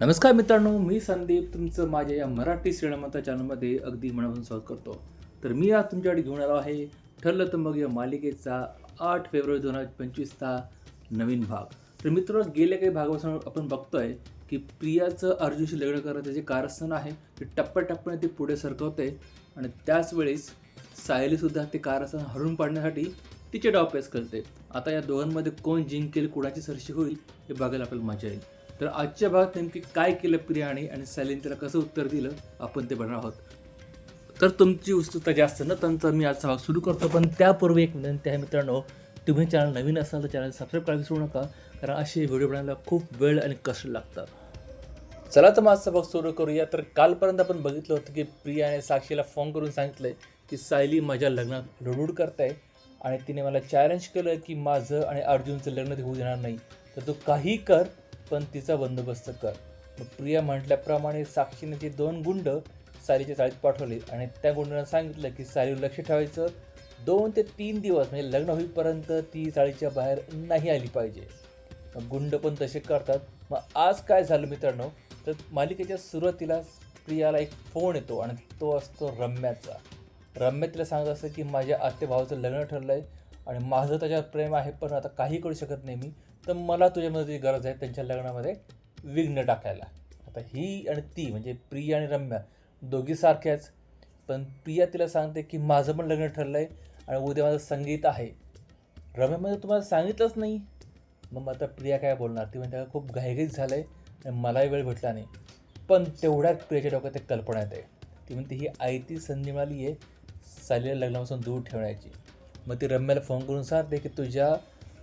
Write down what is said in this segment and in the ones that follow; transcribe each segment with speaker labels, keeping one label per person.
Speaker 1: नमस्कार मित्रांनो मी संदीप. तुमचं माझ्या या मराठी श्रीमंत चॅनलमध्ये अगदी मनापासून स्वागत करतो. तर मी आज तुमच्याकडे घेऊन आलो आहे ठरलं तर मग या मालिकेचा आठ फेब्रुवारी दोन हजार पंचवीसचा नवीन भाग. तर मित्र गेल्या काही भागापासून आपण बघतोय की प्रियाचं अर्जुनशी लग्न करायचं जे कारस्थान आहे ते टप्प्याटप्प्याने ते पुढे सरकवते आणि त्याचवेळेस सायलीसुद्धा ते कारस्थान हरून पाडण्यासाठी तिचे डावपेस करते. आता या दोघांमध्ये कोण जिंकेल कुणाची सरशी होईल हे बघायला आपल्याला मजा येईल. तर आजच्या भागात नेमकी काय केलं प्रियाने आणि सॅलीन त्याला कसं उत्तर दिलं आपण ते बघणार आहोत. तर तुमची उत्सुकता जास्त न त्यांचा मी आजचा भाग सुरू करतो पण त्यापूर्वी एक विनंती आहे मित्रांनो तुम्ही चॅनल नवीन असाल तर चॅनल सबस्क्राईब करायला विसरू नका कारण असे व्हिडिओ बनवायला खूप वेळ आणि कष्ट लागतात चला तर मग आजचा भाग सुरू करूया. तर कालपर्यंत आपण बघितलं होतं की प्रियाने साक्षीला फोन करून सांगितलंय की सायली माझ्या लग्नात लुडबुड करताय आणि तिने मला चॅलेंज केलं की माझं आणि अर्जुनचं लग्न होऊ देणार नाही. तर तू काही कर पण तिचा बंदोबस्त कर. मग प्रिया म्हटल्याप्रमाणे साक्षीने ते दोन गुंड सालीच्या चाळीत पाठवले आणि त्या गुंडांना सांगितलं की सालीवर लक्ष ठेवायचं. दोन ते तीन दिवस म्हणजे लग्न होईपर्यंत ती चाळीच्या बाहेर नाही आली पाहिजे. मग गुंड पण तसे करतात. मग आज काय झालं मित्रांनो? तर मालिकेच्या सुरुवातीला प्रियाला एक फोन येतो आणि तो असतो रम्याचा. रम्या तिला सांगत असतं की माझ्या आत्ते भावाचं लग्न ठरलं आहे आणि माझं त्याच्यावर प्रेम आहे पण आता काही करू शकत नाही मी. तर मला तुझ्या मदतीची गरज आहे त्यांच्या लग्नामध्ये विघ्न टाकायला. आता ही आणि ती म्हणजे प्रिया आणि रम्या दोघी सारख्याच पण प्रिया तिला सांगते की माझं पण लग्न ठरलं आहे आणि उद्या माझं संगीत आहे. रम्या म्हणजे तुम्हाला सांगितलंच नाही. मग आता प्रिया काय बोलणार? ती म्हणते खूप घाईघाईत झालं आहे आणि मलाही वेळ भेटला नाही. पण तेवढ्या प्रियाच्या डोक्यात एक कल्पना येते. ती म्हणते ही आयती संधी मिळाली आहे सालीला लग्नापासून दूर ठेवण्याची. मग ती रम्याला फोन करून सांगते की तुझ्या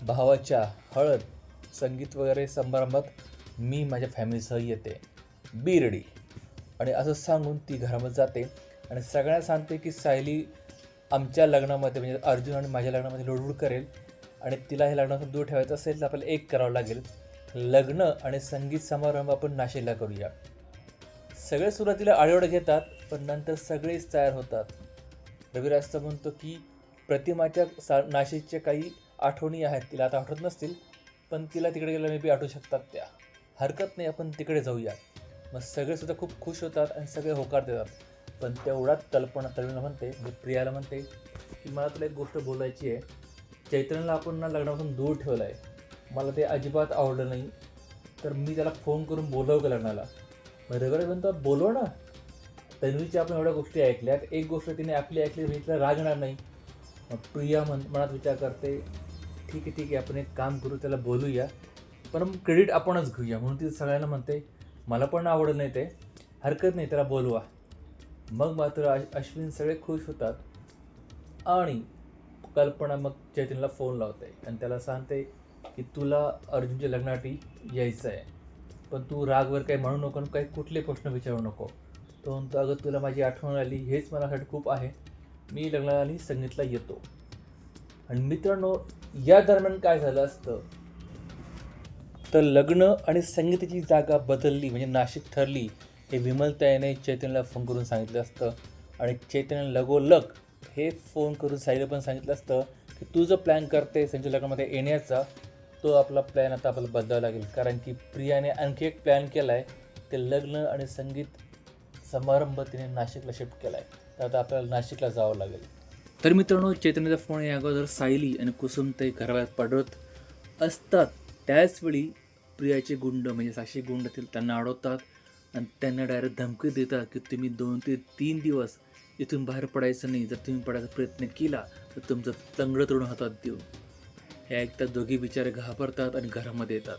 Speaker 1: भावाच्या हळद संगीत वगैरे समारंभात मी माझ्या फॅमिलीसह येते. बिरडी. आणि असं सांगून ती घरामध्ये जाते. आणि सगळ्यांना सांगते की सायली आमच्या लग्नामध्ये म्हणजे अर्जुन आणि माझ्या लग्नामध्ये लुडबुड करेल. आणि तिला हे लग्नातून दूर ठेवायचं असेल तर आपल्याला एक करावं लागेल. लग्न आणि संगीत समारंभ आपण नाशिकला करूया. सगळे सुरुवातीला आडवड घेतात पण नंतर सगळेच तयार होतात. रविराज म्हणतो की प्रतिमाच्या सा नाशिकच्या काही आठवणी आहेत तिला आता आठवत नसतील पण तिला तिकडे गेल्या मे बी आठवू शकतात त्या. हरकत नाही आपण तिकडे जाऊया मग सगळेसुद्धा खूप खुश होतात आणि सगळे होकार देतात. पण तेवढाच कल्पना तरुणीला म्हणते मी प्रियाला म्हणते की मला तुला एक गोष्ट बोलायची आहे. चैतन्यला आपण ना लग्नापासून दूर ठेवलं आहे मला ते अजिबात आवडलं नाही. तर मी त्याला फोन करून बोलवं का लग्नाला? मग रविवारी म्हणतो बोलव ना. तन्वीच्या आपण एवढ्या गोष्टी ऐकल्यात. एक गोष्ट तिने आपली ऐकली मी तिला राग येणार नाही. मग प्रिया म्हण मनात विचार करते ठीक आहे ठीक आहे आपण एक काम करू त्याला बोलूया. पण क्रेडिट आपणच घेऊया. म्हणून ती सगळ्यांना म्हणते मला पण आवडलं नाही ते. हरकत नाही त्याला बोलवा. मग मात्र अश- अश्विन सगळे खुश होतात आणि कल्पना मग चैतन्यला फोन लावते आणि त्याला सांगते की तुला अर्जुनच्या लग्नासाठी यायचं आहे पण तू रागवर काही म्हणू नको आणि काही कुठले प्रश्न विचारू नको. तो म्हणतो अगं तुला माझी आठवण आली हेच मलासाठी खूप आहे. मी लग्नाला आणि संगीतला येतो. आणि मित्रांनो या दरम्यान काय झालं असतं? तर लग्न आणि संगीताची जागा बदलली म्हणजे नाशिक ठरली हे विमलताईने चैतन्यला फोन करून सांगितलं असतं. आणि चैतन्य लगोलग हे फोन करून साईला पण सांगितलं असतं की तू जो प्लॅन करते त्यांच्या लग्नामध्ये येण्याचा तो आपला प्लॅन आता आपल्याला बदलावा लागेल. कारण की प्रियाने आणखी एक प्लॅन केला आहे ते लग्न आणि संगीत समारंभ तिने नाशिकला शिफ्ट केला आहे तर आता आपल्याला नाशिकला जावं लागेल. तर मित्रांनो चैतन्याचा फोन या अगोदर सायली आणि कुसुमताई घराबाहेर पडत असतात. त्याचवेळी प्रियाचे गुंड म्हणजे साक्षी गुंड असतील त्यांना अडवतात आणि त्यांना डायरेक्ट धमकी देतात की तुम्ही दोन ते तीन दिवस इथून बाहेर पडायचं नाही. जर तुम्ही पडायचा प्रयत्न केला तर तुमचं तंगडं तोडून हातात देऊ. हे ऐकतात दोघी बिचारे घाबरतात आणि घरामध्ये येतात.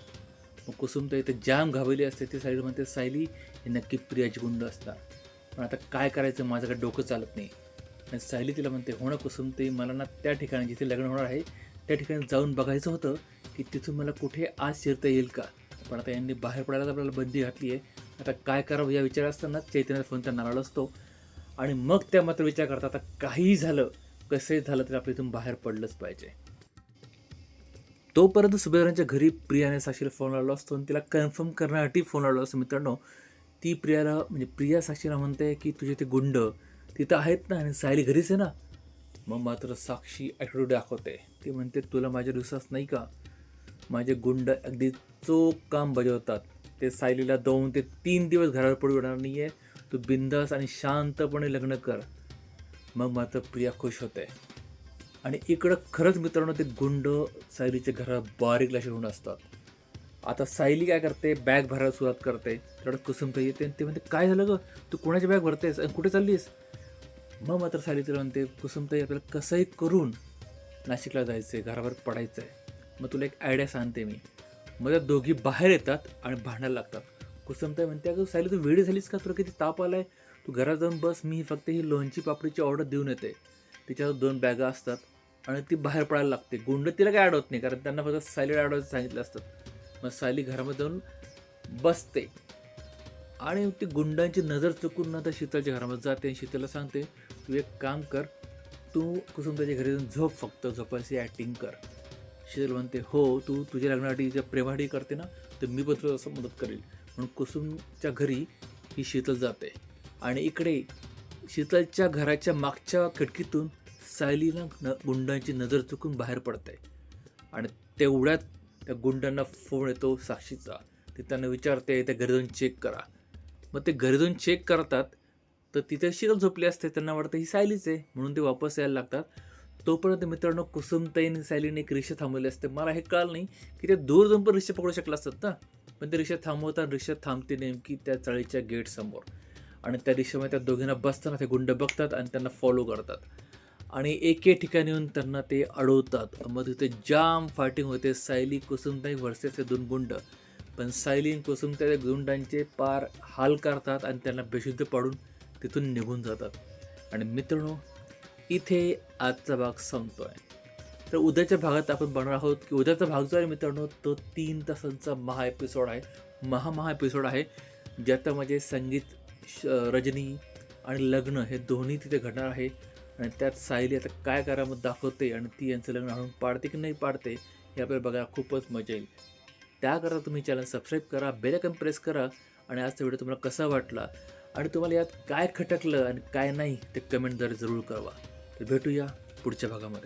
Speaker 1: मग कुसुमताई तर जाम घाबरली असते. ती साईड म्हणते सायली हे नक्की प्रियाची गुंड असतात. पण आता काय करायचं? माझ्याकडे डोकं चालत नाही. आणि सायली तिला म्हणते होणं कुसुम ते मला ना त्या ठिकाणी जिथे लग्न होणार आहे त्या ठिकाणी जाऊन बघायचं होतं की तिथून मला कुठे आज शिरता येईल का? पण आता यांनी बाहेर पडायला तर आपल्याला बंदी घातली आहे. आता काय करावं या विचार असताना चैतन्याचा फोन त्यांना आला असतो. आणि मग त्या मात्र विचार करतात आता काहीही झालं कसंही झालं तरी आपल्या इथून बाहेर पडलंच पाहिजे. तोपर्यंत सुभेदारांच्या घरी प्रियाने साक्षीला फोन लावला असतो आणि तिला कन्फर्म करण्यासाठी फोन लावला असतो. मित्रांनो ती प्रियाला म्हणजे प्रिया साक्षीला म्हणते की तुझे ते गुंड तिथं आहेत ना आणि सायली घरीच आहे ना. मग मात्र साक्षी ॲटिट्यूड दाखवते. ती म्हणते तुला माझ्या विश्वास नाही का? माझे गुंड अगदी चोख काम बजावतात. ते सायलीला दोन ते तीन दिवस घरावर पडू येणार नाही आहे तू बिंदास आणि शांतपणे लग्न कर. मग मात्र प्रिया खुश होते. आणि इकडं खरंच मित्रांनो ते गुंड सायलीच्या घरात बारीक लक्ष असतात. आता सायली काय करते? बॅग भरायला सुरुवात करते. थोडं कुसुमता येते आणि ते म्हणते काय झालं गं? तू कोणाची बॅग भरतेस? आणि कुठे चाललीस? मग मात्र सायली तिला म्हणते कुसुमताई आपल्याला कसंही करून नाशिकला जायचं आहे घरावर पडायचं आहे मग तुला एक आयडिया सांगते मी. मग त्या दोघी बाहेर येतात आणि भांडायला लागतात. कुसुमताई म्हणते अगं सायली तू वेळी झालीस का? तुला किती ताप आला आहे तू घरात जाऊन बस मी फक्त ही लोणची पापडीची ऑर्डर देऊन येते. तिच्यावर दोन बॅगा असतात आणि ती बाहेर पडायला लागते. गुंड तिला काय अडवत नाही कारण त्यांना फक्त सायली अडवायचं सांगितलं असतं. मग सायली घरामध्ये जाऊन बसते. आणि ती गुंडांची नजर चुकून ना तर शीतलच्या घरामध्ये जाते आणि शीतलला सांगते तू एक काम कर तू कुसुमताच्या घरी जाऊन झोप फक्त झोपायची ॲक्टिंग कर. शीतल म्हणते हो तू तुझ्या लग्नासाठी ज्या प्रेमाडी करते ना तर मी पण तुला असं मदत करेल. म्हणून कुसुमच्या घरी ही शीतल जाते. आणि इकडे शीतलच्या घराच्या मागच्या खिडकीतून सायलीला न गुंडांची नजर चुकून बाहेर पडते. आणि तेवढ्यात त्या गुंडांना फोन येतो साक्षीचा. ते त्यांना विचारते त्या घरी जाऊन चेक करा. मग ते घरी जाऊन चेक करतात. तर तिथे शीतल झोपली असते त्यांना वाटतं ही सायलीच आहे म्हणून ते वापस यायला लागतात. तोपर्यंत मित्रांनो कुसुमताईने सायलीने एक रिक्षा थांबवली असते. मला हे कळलं नाही की ते दूर जाऊन पण रिक्षा पकडू शकला असतात ना. पण ते रिक्षा थांबवतात रिक्षा थांबते नेमकी त्या चाळीच्या गेटसमोर आणि त्या रिक्षामध्ये त्या दोघींना बसताना ते गुंड बघतात आणि त्यांना फॉलो करतात. आणि एके ठिकाणी येऊन त्यांना ते अडवतात. मग तिथे जाम फायटिंग होते. सायली कुसुमताई वर्सेस हे दोन गुंड. पण सायलीन आणि त्या गुंडांचे पार हाल करतात आणि त्यांना बेशुद्ध पाडून तिथून निघून जातात. आणि मित्रांनो इथे आजचा भाग संपतो आहे तर उद्याच्या भागात आपण बनणार आहोत की उद्याचा भाग जो आहे मित्रांनो तो तीन तासांचा महा एपिसोड आहे. महा महा एपिसोड आहे ज्यात म्हणजे संगीत श- रजनी आणि लग्न हे दोन्ही तिथे घडणार आहे. आणि त्यात सायली आता काय करामत दाखवते आणि ती यांचं लग्न आणून पाडते की नाही पाडते हे आपल्याला बघायला खूपच मजा येईल. त्याकरता तुम्ही चॅनल सबस्क्राईब करा बेल प्रेस करा आणि आजचा व्हिडिओ तुम्हाला कसा वाटला आणि तुम्हाला यात काय खटकलं आणि काय नाही ते कमेंटद्वारे जरूर कळवा. तर भेटूया पुढच्या भागामध्ये.